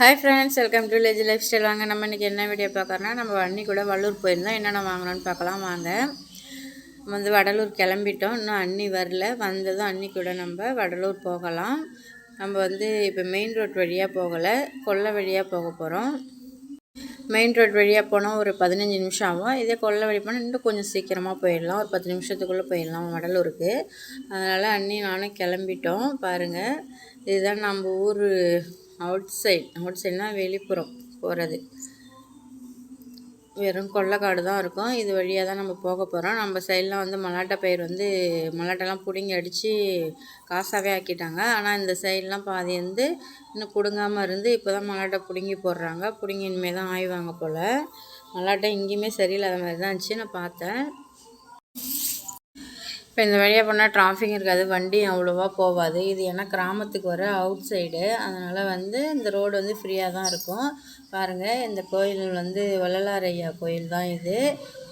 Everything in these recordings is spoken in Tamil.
Hi friends welcome to village lifestyle வாங்க நம்ம இன்றைக்கி என்ன வீடியோ பார்க்குறோன்னா நம்ம அன்னி கூட வள்ளூர் போயிருந்தோம். என்னென்ன வாங்கணும்னு பார்க்கலாம் வாங்க. வந்து வடலூர் கிளம்பிட்டோம். இன்னும் அன்னி வரல. வந்ததும் அன்னி கூட நம்ம வடலூர் போகலாம். நம்ம வந்து இப்போ மெயின் ரோட் வழியாக போகலை. கொல்லை வழியாக போக போகிறோம் மெயின் ரோட் வழியாக போனால் ஒரு பதினஞ்சு நிமிஷம் ஆகும். இதே கொல்லை வழி போனால் இன்னும் கொஞ்சம் சீக்கிரமாக போயிடலாம். ஒரு பத்து நிமிஷத்துக்குள்ளே போயிடலாம் வடலூருக்கு. அதனால் அன்னி நானும் கிளம்பிட்டோம். பாருங்கள் இதுதான் நம்ம ஊர் அவுட் சைட் அவுட் சைட்னால் வெளிப்புறம் போகிறது வெறும் கொள்ளைக்காடு தான் இருக்கும். இது வழியாக தான் நம்ம போக போகிறோம் நம்ம சைட்லாம் வந்து மலாட்டை பயிர் வந்து மலாட்டெல்லாம் பிடுங்கி அடித்து காசாகவே ஆக்கிட்டாங்க. ஆனால் இந்த சைட்லாம் பாதி வந்து இன்னும் பிடுங்காமல் இருந்து இப்போ தான் மலாட்டை பிடுங்கி போடுறாங்க. பிடுங்கி இனிமேல் தான் ஆய்வாங்க போல். மலாட்டை எங்கேயுமே சரியில்லாத மாதிரி தான் இருந்துச்சு. நான் பார்த்தேன். இப்போ இந்த வழியாக போனால் டிராஃபிக் இருக்காது வண்டி அவ்வளோவா போகாது இது ஏன்னா கிராமத்துக்கு வர அவுட் சைடு அதனால் வந்து இந்த ரோடு வந்து ஃப்ரீயாக தான் இருக்கும். பாருங்கள் இந்த கோயில் வந்து வள்ளலாரையா கோயில் தான் இது.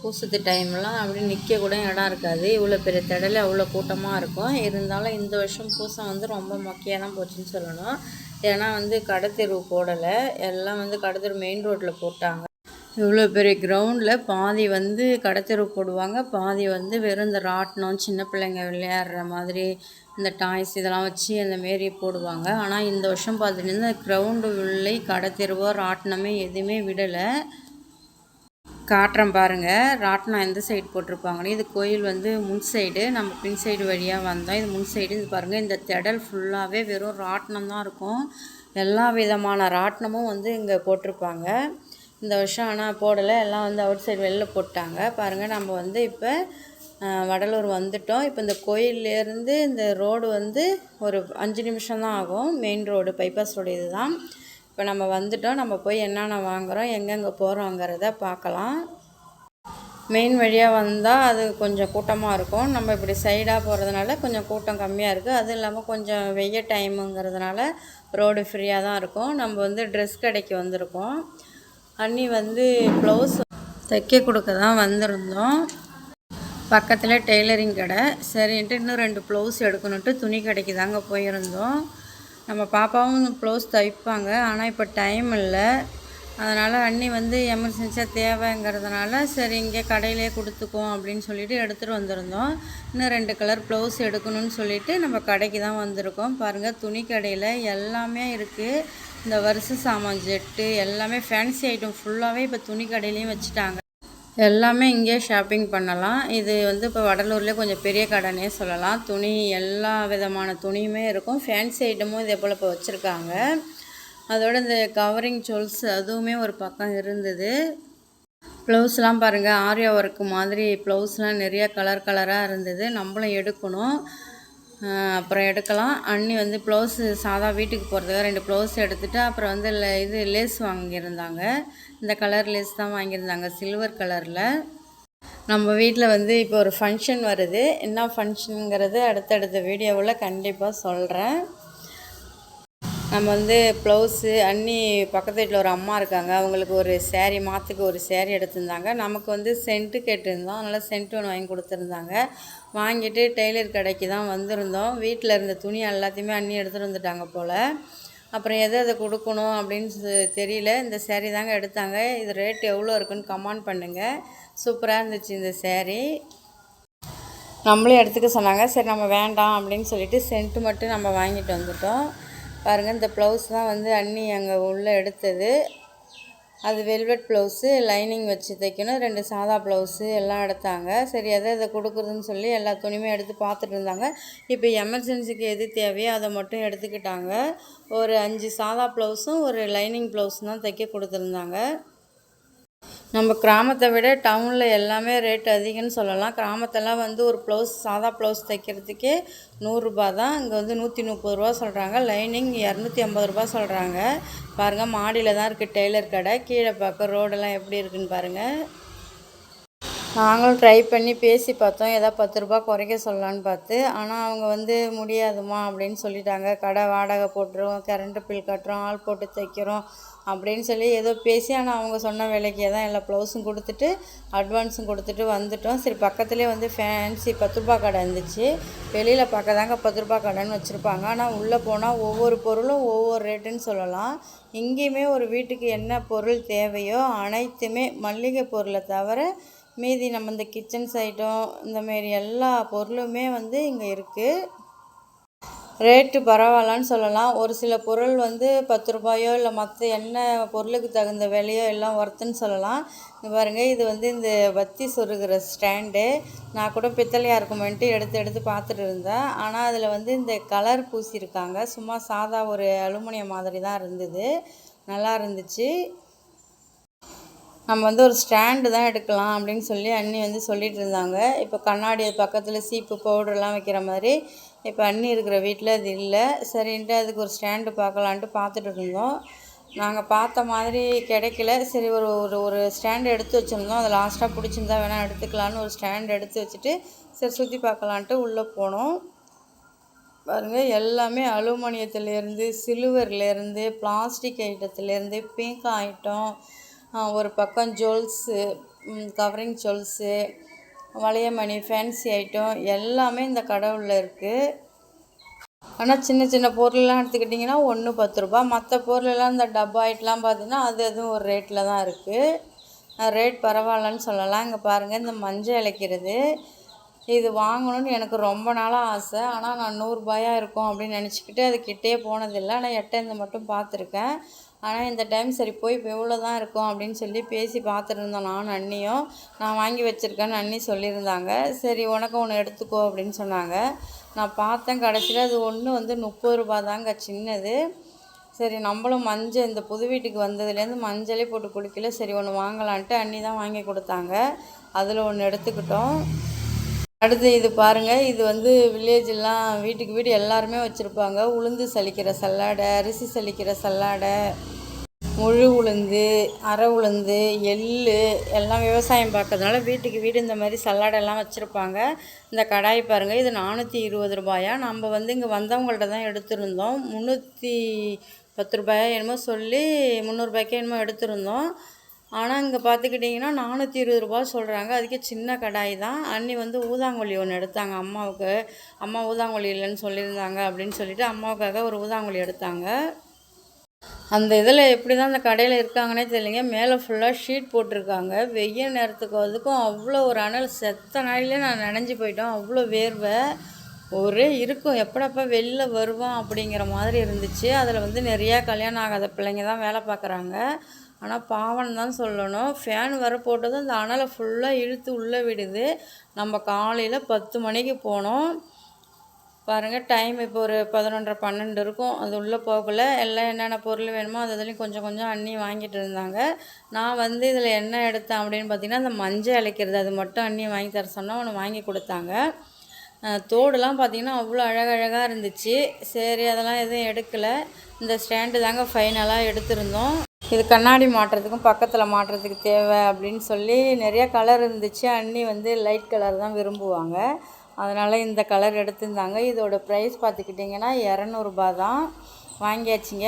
பூசத்து டைம்லாம் அப்படி நிற்க கூட இடம் இருக்காது. இவ்வளோ பெரிய திடல அவ்வளோ கூட்டமாக இருக்கும். இருந்தாலும் இந்த வருஷம் பூசம் வந்து ரொம்ப மொக்கையாக தான் போச்சுன்னு சொல்லணும். ஏன்னா வந்து கடத்தெருவு போடலை. எல்லாம் வந்து கடத்தெரு மெயின் ரோட்டில் போட்டாங்க. இவ்வளோ பெரிய கிரவுண்டில் பாதி வந்து கடைத்தெரு போடுவாங்க பாதி வந்து வெறும் இந்த ராட்டினம் சின்ன பிள்ளைங்க விளையாடுற மாதிரி இந்த டாய்ஸ் இதெல்லாம் வச்சு அந்த மாரி போடுவாங்க. ஆனால் இந்த வருஷம் பார்த்துட்டிங்கன்னா கிரவுண்டு உள்ளே கடைத்தெருவோ ராட்டினமே எதுவுமே விடலை. காட்டுறேன் பாருங்கள் ராட்டினம் எந்த சைடு போட்டிருப்பாங்கன்னு. இது கோயில் வந்து முன் சைடு நம்ம பின் சைடு வழியாக வந்தோம் இது முன் சைடு இது பாருங்கள் இந்த திடல் ஃபுல்லாகவே வெறும் ராட்டினம் தான் இருக்கும். எல்லா விதமான ராட்டினமும் வந்து இங்கே போட்டிருப்பாங்க. இந்த வருஷம் ஆனால் போடலை. எல்லாம் வந்து அவுட் சைடு வெளில போட்டாங்க. பாருங்கள் நம்ம வந்து இப்போ வடலூர் வந்துட்டோம். இப்போ இந்த கோயிலேருந்து இந்த ரோடு வந்து ஒரு அஞ்சு நிமிஷம் தான் ஆகும். மெயின் ரோடு பைபாஸ் ரோடு இது தான் இப்போ நம்ம வந்துட்டோம். நம்ம போய் என்னென்ன வாங்குகிறோம் எங்கெங்கே போகிறோங்கிறத பார்க்கலாம். மெயின் வழியாக வந்தால் அது கொஞ்சம் கூட்டமாக இருக்கும். நம்ம இப்படி சைடாக போகிறதுனால கொஞ்சம் கூட்டம் கம்மியாக இருக்குது அதுவும் இல்லாமல் கொஞ்சம் வெய்ய டைமுங்கிறதுனால ரோடு ஃப்ரீயாக தான் இருக்கும். நம்ம வந்து ட்ரெஸ் கடைக்கு வந்திருக்கோம். அண்ணி வந்து ப்ளவுஸ் தைக்க கொடுக்க தான் வந்திருந்தோம். பக்கத்தில் டெய்லரிங் கடை. சரின்ட்டு இன்னும் ரெண்டு ப்ளவுஸ் எடுக்கணுன்ட்டு துணி கடைக்கு தாங்க போயிருந்தோம். நம்ம பாப்பாவும் ப்ளவுஸ் தைப்பாங்க. ஆனால் இப்போ டைம் இல்லை. அதனால் அண்ணி வந்து எமர்ஜென்சியாக தேவைங்கிறதுனால சரி இங்கே கடையிலே கொடுத்துக்குவோம் அப்படின்னு சொல்லிட்டு எடுத்துகிட்டு வந்திருந்தோம். இன்னும் ரெண்டு கலர் ப்ளவுஸ் எடுக்கணும்னு சொல்லிவிட்டு நம்ம கடைக்கு தான் வந்திருக்கோம். பாருங்கள் துணி கடையில் எல்லாமே இருக்குது இந்த வருஷ சாமான் ஜெட்டு எல்லாமே ஃபேன்சி ஐட்டம் ஃபுல்லாகவே இப்போ துணி கடையிலையும் வச்சுட்டாங்க. எல்லாமே இங்கே ஷாப்பிங் பண்ணலாம். இது வந்து இப்போ வடலூர்லேயே கொஞ்சம் பெரிய கடைனே சொல்லலாம். துணி எல்லா விதமான துணியுமே இருக்கும். ஃபேன்சி ஐட்டமும் இதே போல் இப்போ வச்சுருக்காங்க. அதோட இந்த கவரிங் ஜுவல்ஸ் அதுவுமே ஒரு பக்கம் இருந்தது. ப்ளவுஸ்லாம் பாருங்கள் ஆரியா ஒர்க்கு மாதிரி ப்ளவுஸ்லாம் நிறைய கலர் கலராக இருந்தது. நம்மளும் எடுக்கணும். அப்புறம் எடுக்கலாம். அண்ணி வந்து ப்ளவுஸு சாதா வீட்டுக்கு போகிறதுக்காக ரெண்டு ப்ளவுஸ் எடுத்துகிட்டு அப்புறம் வந்து இது லேஸ் வாங்கியிருந்தாங்க. இந்த கலர் லேஸ் தான் வாங்கியிருந்தாங்க சில்வர் கலரில் நம்ம வீட்டில் வந்து இப்போ ஒரு ஃபங்க்ஷன் வருது. என்ன ஃபங்க்ஷனுங்கிறது அடுத்தடுத்த வீடியோவில் கண்டிப்பாக சொல்கிறேன் நம்ம வந்து ப்ளவுஸு அண்ணி பக்கத்து வீட்டில் ஒரு அம்மா இருக்காங்க. அவங்களுக்கு ஒரு சேரீ மாற்றுக்கு ஒரு சேரீ எடுத்திருந்தாங்க. நமக்கு வந்து சென்ட்டு கேட்டிருந்தோம். அதனால் சென்ட் ஒன்று வாங்கி கொடுத்துருந்தாங்க. வாங்கிட்டு டெய்லர் கடைக்கு தான் வந்திருந்தோம். வீட்டில் இருந்த துணி எல்லாத்தையுமே அண்ணி எடுத்துகிட்டு வந்துட்டாங்க போல். அப்புறம் எதை எதை கொடுக்கணும் அப்படின்னு தெரியல. இந்த சேரீ தாங்க எடுத்தாங்க. இது ரேட் எவ்வளோ இருக்குன்னு கமெண்ட் பண்ணுங்கள் சூப்பராக இருந்துச்சு இந்த சேரீ நம்மளும் எடுத்துக்க சொன்னாங்க. சரி நம்ம வேண்டாம் அப்படின்னு சொல்லிட்டு சென்ட்டு மட்டும் நம்ம வாங்கிட்டு வந்துட்டோம். பாருங்கள் இந்த ப்ளவுஸ் தான் வந்து அண்ணி அங்கே உள்ளே எடுத்தது. அது வெல்வெட் ப்ளவுஸு லைனிங் வச்சு தைக்கணும். ரெண்டு சாதா ப்ளவுஸு எல்லாம் எடுத்தாங்க. சரி எதை இதை கொடுக்குறதுன்னு சொல்லி எல்லா துணியுமே எடுத்து பார்த்துட்டு இருந்தாங்க. இப்போ எமர்ஜென்சிக்கு எது தேவையோ அதை மட்டும் எடுத்துக்கிட்டாங்க. ஒரு அஞ்சு சாதா ப்ளவுஸும் ஒரு லைனிங் ப்ளவுஸும் தான் தைக்க கொடுத்துருந்தாங்க. நம்ம கிராமத்தை விட டவுனில் எல்லாமே ரேட் அதிகம்னு சொல்லலாம். கிராமத்தெல்லாம் வந்து ஒரு ப்ளவுஸ் சாதா ப்ளவுஸ் தைக்கிறதுக்கே நூறுரூபா தான். இங்கே வந்து நூற்றி முப்பது ரூபா சொல்கிறாங்க லைனிங் இரநூத்தி ஐம்பது ரூபா சொல்கிறாங்க பாருங்கள் மாடியில் தான் இருக்குது டெய்லர் கடை. கீழே பார்க்க ரோடெல்லாம் எப்படி இருக்குன்னு பாருங்கள் நாங்களும் ட்ரை பண்ணி பேசி பார்த்தோம். எதாவது பத்து ரூபா குறைக்க சொல்லலான்னு பார்த்து. ஆனால் அவங்க வந்து முடியாதுமா அப்படின்னு சொல்லிட்டாங்க. கடை வாடகை போட்டுரும் கரண்ட்டு பில் கட்டுறோம் ஆள் போட்டு தைக்கிறோம். அப்படின்னு சொல்லி ஏதோ பேசி ஆனால் அவங்க சொன்ன விலைக்கே தான் எல்லா ப்ளவுஸும் கொடுத்துட்டு அட்வான்ஸும் கொடுத்துட்டு வந்துட்டோம். சரி பக்கத்துலேயே வந்து ஃபேன்சி பத்து ரூபா கடை இருந்துச்சு. வெளியில் பார்க்க தாங்க பத்து ரூபா கடைன்னு வச்சுருப்பாங்க. ஆனால் உள்ளே போனால் ஒவ்வொரு பொருளும் ஒவ்வொரு ரேட்டுன்னு சொல்லலாம். இங்கேயுமே ஒரு வீட்டுக்கு என்ன பொருள் தேவையோ அனைத்துமே மல்லிகை பொருளை தவிர மீதி நம்ம இந்த கிச்சன்ஸ் ஐட்டம் இந்தமாரி எல்லா பொருளுமே வந்து இங்கே இருக்குது ரேட்டு பரவாயில்லன்னு சொல்லலாம். ஒரு சில பொருள் வந்து பத்து ரூபாயோ இல்லை மற்ற என்ன பொருளுக்கு தகுந்த விலையோ எல்லாம் ஒர்த்துன்னு சொல்லலாம். இங்கே பாருங்கள் இது வந்து இந்த வத்தி சொருகிற ஸ்டாண்டு நான் கூட பித்தளையாக இருக்குமென்ட்டு எடுத்து எடுத்து பார்த்துட்டு இருந்தேன். ஆனால் அதில் வந்து இந்த கலர் பூசியிருக்காங்க. சும்மா சாதா ஒரு அலுமினியம் மாதிரி தான் இருந்தது. நல்லா இருந்துச்சு. நம்ம வந்து ஒரு ஸ்டாண்டு தான் எடுக்கலாம் அப்படின்னு சொல்லி அண்ணி வந்து சொல்லிகிட்டு இருந்தாங்க. இப்போ கண்ணாடி பக்கத்தில் சீப்பு பவுடர்லாம் வைக்கிற மாதிரி இப்போ அண்ணி இருக்கிற வீட்டில் அது இல்லை. சரின்ட்டு அதுக்கு ஒரு ஸ்டாண்டு பார்க்கலான்ட்டு பார்த்துட்டு இருந்தோம் நாங்கள் பார்த்த மாதிரி கிடைக்கல. சரி ஒரு ஒரு ஒரு ஸ்டாண்டு எடுத்து வச்சுருந்தோம். அது லாஸ்ட்டாக பிடிச்சிருந்தா வேணால் எடுத்துக்கலான்னு ஒரு ஸ்டாண்டு எடுத்து வச்சுட்டு சரி சுற்றி பார்க்கலான்ட்டு உள்ளே போனோம். பாருங்கள் எல்லாமே அலுமினியத்துலேருந்து சில்வர்லேருந்து பிளாஸ்டிக் ஐட்டத்துலேருந்து பிங்க் ஐட்டம் ஒரு பக்கம் ஜுவல்ஸு கவரிங் ஜுவல்ஸு வளையமணி ஃபேன்சி ஐட்டம் எல்லாமே இந்த கடை இருக்குது ஆனால் சின்ன சின்ன பொருள்லாம் எடுத்துக்கிட்டிங்கன்னா ஒன்று பத்து ரூபா மற்ற பொருளெல்லாம் இந்த டப்பா ஐட்டெலாம் பார்த்தீங்கன்னா அது அதுவும் ஒரு ரேட்டில் தான் இருக்குது ரேட் பரவாயில்லன்னு சொல்லலாம். இங்கே பாருங்கள் இந்த மஞ்சள் இழைக்கிறது இது வாங்கணும்னு எனக்கு ரொம்ப நாளாக ஆசை. ஆனால் நான் நூறுரூபாயாக இருக்கும் அப்படின்னு நினச்சிக்கிட்டு அது கிட்டே போனதில்லை. ஆனால் எட்டேந்து மட்டும் பார்த்துருக்கேன் ஆனால் இந்த டைம் சரி போய் இப்போ எவ்வளோ தான் இருக்கும் அப்படின்னு சொல்லி பேசி பார்த்துருந்தோம். நானும் அண்ணியும். நான் வாங்கி வச்சுருக்கேன்னு அண்ணி சொல்லியிருந்தாங்க. சரி உனக்கு ஒன்று எடுத்துக்கோ அப்படின்னு சொன்னாங்க. நான் பார்த்தேன் கடைசியில். அது ஒன்று வந்து முப்பது ரூபா தாங்க சின்னது. சரி நம்மளும் மஞ்சள் இந்த புது வீட்டுக்கு வந்ததுலேருந்து மஞ்சளே போட்டு குடிக்கல. சரி ஒன்று வாங்கலான்ட்டு அண்ணி தான் வாங்கி கொடுத்தாங்க. அதில் ஒன்று எடுத்துக்கிட்டோம். அடுத்து இது பாருங்கள் இது வந்து வில்லேஜெல்லாம் வீட்டுக்கு வீடு எல்லாருமே வச்சுருப்பாங்க. உளுந்து சலிக்கிற சல்லாடை அரிசி சலிக்கிற சல்லாடை முழு உளுந்து அரை உளுந்து எள் எல்லாம் விவசாயம் பார்க்கறதுனால வீட்டுக்கு வீடு இந்த மாதிரி சல்லாடெல்லாம் வச்சுருப்பாங்க. இந்த கடாய் பாருங்கள் இது நானூற்றி இருபது ரூபாயா? நம்ம வந்து இங்கே வந்தவங்கள்ட்ட தான் எடுத்திருந்தோம். முந்நூற்றி பத்து ரூபாயா என்னமோ சொல்லி முந்நூறுபாய்க்கே என்னமோ எடுத்திருந்தோம். ஆனால் இங்கே பார்த்துக்கிட்டிங்கன்னா நானூற்றி இருபது ரூபா சொல்கிறாங்க அதுக்கே சின்ன கடாய் தான். அண்ணி வந்து ஊதாங்கொல்லி ஒன்று எடுத்தாங்க. அம்மாவுக்கு. அம்மா ஊதாங்கொல்லி இல்லைன்னு சொல்லியிருந்தாங்க அப்படின்னு சொல்லிட்டு அம்மாவுக்காக ஒரு ஊதாங்கொல்லி எடுத்தாங்க. அந்த இதில் எப்படி தான் அந்த கடையில் இருக்காங்கன்னே தெரியலைங்க. மேலே ஃபுல்லாக ஷீட் போட்டிருக்காங்க. வெயில் நேரத்துக்கு அதுக்கும் அவ்வளோ ஒரு அனல் செத்த நாளிலே நான் நினைஞ்சு போயிட்டோம். அவ்வளோ வேர்வை. ஒரே இருக்கும். எப்படப்பா வெளில வருவான் அப்படிங்கிற மாதிரி இருந்துச்சு. அதில் வந்து நிறையா கல்யாணம் ஆகாத பிள்ளைங்க தான் வேலை பார்க்குறாங்க. ஆனால் பாவம் தான் சொல்லணும். ஃபேன் வர போட்டதும் அந்த அனலை ஃபுல்லாக இழுத்து உள்ளே விடுது. நம்ம காலையில் பத்து மணிக்கு போனோம். பாருங்கள் டைம் இப்போ ஒரு பதினொன்றரை பன்னெண்டு இருக்கும். அது உள்ளே போகல எல்லாம் என்னென்ன பொருள் வேணுமோ அது இதுலேயும் கொஞ்சம் கொஞ்சம் அண்ணி வாங்கிட்டு இருந்தாங்க. நான் வந்து இதில் என்ன எடுத்தேன் அப்படின்னு பார்த்தீங்கன்னா அந்த மஞ்சள் அழைக்கிறது அது மட்டும் அண்ணி வாங்கி தர சொன்னால் ஒன்று வாங்கி கொடுத்தாங்க. தோடுலாம் பார்த்திங்கன்னா அவ்வளோ அழகழகாக இருந்துச்சு. சரி அதெல்லாம் எதுவும் எடுக்கலை. இந்த ஸ்டாண்டு தாங்க ஃபைனலாக எடுத்திருந்தோம். இது கண்ணாடி மாட்டுறதுக்கும் பக்கத்தில் மாட்டுறதுக்கு தேவை அப்படின்னு சொல்லி நிறையா கலர் இருந்துச்சு. அண்ணி வந்து லைட் கலர் தான் விரும்புவாங்க. அதனால் இந்த கலர் எடுத்திருந்தாங்க. இதோட ப்ரைஸ் பார்த்துக்கிட்டிங்கன்னா இரநூறுபா தான். வாங்கியாச்சுங்க.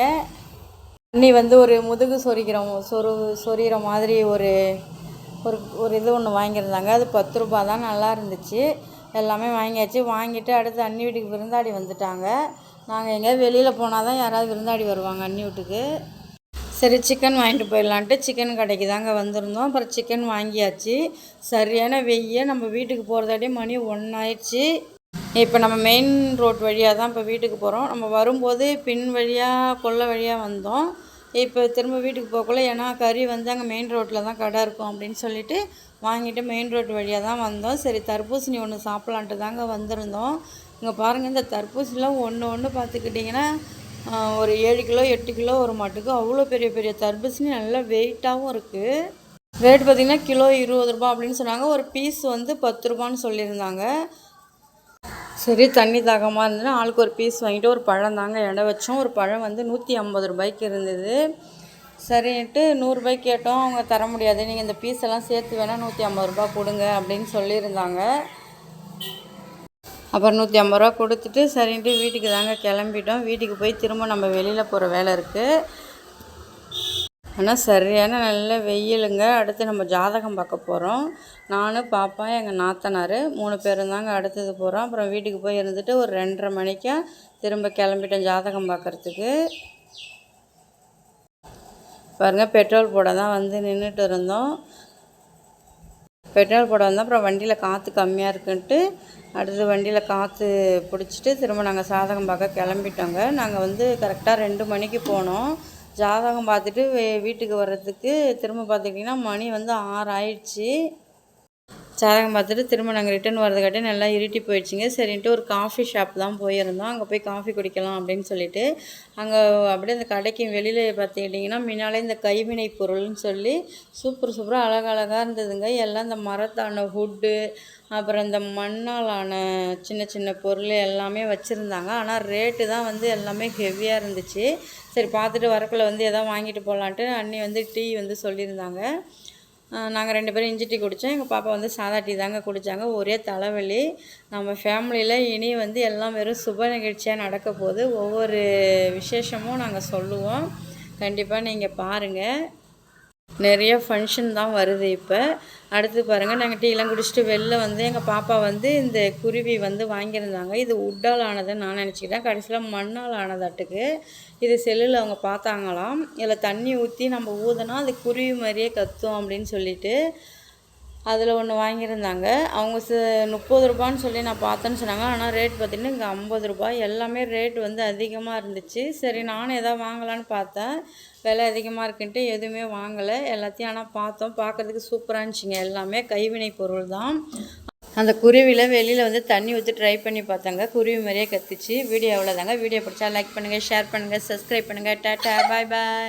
அண்ணி வந்து ஒரு முதுகு சொரிக்கிற சொரு சொரிகிற மாதிரி ஒரு ஒரு ஒரு இது ஒன்று வாங்கியிருந்தாங்க. அது பத்து ரூபா தான். நல்லா இருந்துச்சு. எல்லாமே வாங்கியாச்சு. வாங்கிட்டு அடுத்து அண்ணி வீட்டுக்கு விருந்தாடி வந்துட்டாங்க. நாங்கள் எங்கேயாவது வெளியில் போனால் தான் யாராவது விருந்தாடி வருவாங்க அண்ணி வீட்டுக்கு. சரி சிக்கன் வாங்கிட்டு போயிடலான்ட்டு சிக்கன் கடைக்கு தாங்க வந்திருந்தோம். அப்புறம் சிக்கன் வாங்கியாச்சு. சரியான வெய்ய நம்ம வீட்டுக்கு போகிறதாடியே மணி ஒன்றாயிடுச்சு இப்போ நம்ம மெயின் ரோட் வழியாக தான் இப்போ வீட்டுக்கு போகிறோம் நம்ம வரும்போது பின் வழியாக கொல்லை வழியாக வந்தோம். இப்போ திரும்ப வீட்டுக்கு போகக்குள்ள ஏன்னா கறி வந்து அங்கே மெயின் ரோட்டில் தான் கடை இருக்கும் அப்படின்னு சொல்லிட்டு வாங்கிட்டு மெயின் ரோட் வழியாக தான் வந்தோம். சரி தர்பூசணி ஒன்று சாப்பிட்லான்ட்டு தாங்க வந்திருந்தோம். இங்கே பாருங்கள் இந்த தர்பூசணிலாம் ஒன்று ஒன்று பார்த்துக்கிட்டிங்கன்னா ஒரு ஏழு கிலோ எட்டு கிலோ ஒரு மாட்டுக்கு அவ்வளோ பெரிய பெரிய தர்பூசணி நல்லா வெயிட்டாகவும் இருக்குது ரேட் பார்த்திங்கன்னா கிலோ இருபது ரூபா அப்படின்னு சொன்னாங்க. ஒரு பீஸ் வந்து பத்து ரூபான்னு சொல்லியிருந்தாங்க. சரி தண்ணி தாகமாக இருந்ததுன்னா ஆளுக்கு ஒரு பீஸ் வாங்கிட்டு ஒரு பழம் தாங்க இடம் வச்சோம். ஒரு பழம் வந்து நூற்றி ஐம்பது ரூபாய்க்கு இருந்தது. சரின்ட்டு நூறுரூபாய்க்கு கேட்டோம். அவங்க தர முடியாது. நீங்கள் இந்த பீஸ் எல்லாம் சேர்த்து வேணால் நூற்றி ஐம்பது ரூபா கொடுங்க அப்படின்னு சொல்லியிருந்தாங்க. அப்புறம் நூற்றி ஐம்பது ரூபா கொடுத்துட்டு சரின்ட்டு வீட்டுக்கு தாங்க கிளம்பிட்டோம். வீட்டுக்கு போய் திரும்ப நம்ம வெளியில் போகிற வேலை இருக்குது ஆனால் சரியான நல்ல வெயிலுங்க. அடுத்து நம்ம ஜாதகம் பார்க்க போகிறோம் நான் பாப்பா எங்கள் நாத்தனார் மூணு பேரும் தாங்க அடுத்தது போகிறோம் அப்புறம் வீட்டுக்கு போய் இருந்துட்டு ஒரு ரெண்டரை மணிக்கா திரும்ப கிளம்பிட்டோம் ஜாதகம் பார்க்குறதுக்கு. பாருங்கள் பெட்ரோல் போட தான் வந்து நின்றுட்டு இருந்தோம். பெட்ரோல் போட வந்தோம். அப்புறம் வண்டியில் காற்று கம்மியாக இருக்குன்ட்டு அடுத்து வண்டியில் காற்று பிடிச்சிட்டு திரும்ப நாங்கள் சாதகம் பார்க்க கிளம்பிட்டோங்க. நாங்கள் வந்து கரெக்டாக ரெண்டு மணிக்கு போனோம். ஜாதகம் பார்த்துட்டு வீட்டுக்கு வர்றதுக்கு திரும்ப பார்த்துக்கிட்டிங்கன்னா மணி வந்து ஆறு ஆயிடுச்சு ஜாதகம் பார்த்துட்டு திரும்ப நாங்கள் ரிட்டர்ன் வரதுக்காட்டி நல்லா இருட்டி போயிடுச்சுங்க. சரின்ட்டு ஒரு காஃபி ஷாப் தான் போயிருந்தோம். அங்கே போய் காஃபி குடிக்கலாம் அப்படின்னு சொல்லிட்டு. அங்கே அப்படியே அந்த கடைக்கு வெளியில் பார்த்துக்கிட்டிங்கன்னா முன்னாலே இந்த கைவினை பொருள்னு சொல்லி சூப்பர் சூப்பராக அழகழகாக இருந்ததுங்க. எல்லாம் இந்த மரத்தான ஹுட்டு அப்புறம் இந்த மண்ணாலான சின்ன சின்ன பொருள் எல்லாமே வச்சுருந்தாங்க. ஆனால் ரேட்டு தான் வந்து எல்லாமே ஹெவியாக இருந்துச்சு. சரி பார்த்துட்டு வரக்குள்ள வந்து எதாவது வாங்கிட்டு போகலான்ட்டு அண்ணி வந்து டீ வந்து சொல்லியிருந்தாங்க. நாங்கள் ரெண்டு பேரும் இஞ்சி டீ குடித்தோம் எங்கள் பாப்பா வந்து சாதா டீ தாங்க குடித்தாங்க ஒரே தலைவலி. நம்ம ஃபேமிலியில் இனி வந்து எல்லாம் வெறும் சுப நிகழ்ச்சியாக நடக்க போகுது. ஒவ்வொரு விசேஷமும் நாங்கள் சொல்லுவோம். கண்டிப்பாக நீங்கள் பாருங்கள் நிறைய ஃபங்க்ஷன் தான் வருது இப்போ. அடுத்து பாருங்கள் நாங்கள் டீலாம் குடிச்சிட்டு வெளில வந்து எங்கள் பாப்பா வந்து இந்த குருவி வந்து வாங்கியிருந்தாங்க. இது உட்டால் ஆனதுன்னு நான் நினச்சிக்கிட்டேன். கடைசியில் மண்ணால் ஆனதாட்டுக்கு. இது செல்லில் அவங்க பார்த்தாங்களாம். இதில் தண்ணி ஊற்றி நம்ம ஊதுனா அது குருவி மாதிரியே கத்தும் அப்படின்னு சொல்லிட்டு அதில் ஒன்று வாங்கியிருந்தாங்க. அவங்க ச முப்பது ரூபான்னு சொல்லி நான் பார்த்தேன்னு சொன்னாங்க. ஆனால் ரேட் பார்த்திங்கன்னா இங்கே ஐம்பது ரூபாய். எல்லாமே ரேட் வந்து அதிகமாக இருந்துச்சு. சரி நானும் எதாவது வாங்கலான்னு பார்த்தேன். விலை அதிகமாக இருக்குன்ட்டு எதுவுமே வாங்கலை. எல்லாத்தையும் ஆனால் பார்த்தோம். பார்க்குறதுக்கு சூப்பராக இருந்துச்சுங்க. எல்லாமே கைவினை பொருள் தான். அந்த குருவியில் வெளியில் வந்து தண்ணி ஊற்றி ட்ரை பண்ணி பார்த்தாங்க. குருவி மாதிரியே கத்துச்சு. வீடியோ அவ்வளோதாங்க வீடியோ பிடிச்சா லைக் பண்ணுங்கள் ஷேர் பண்ணுங்கள் சப்ஸ்கிரைப் பண்ணுங்கள் டாட்டா பாய் பாய்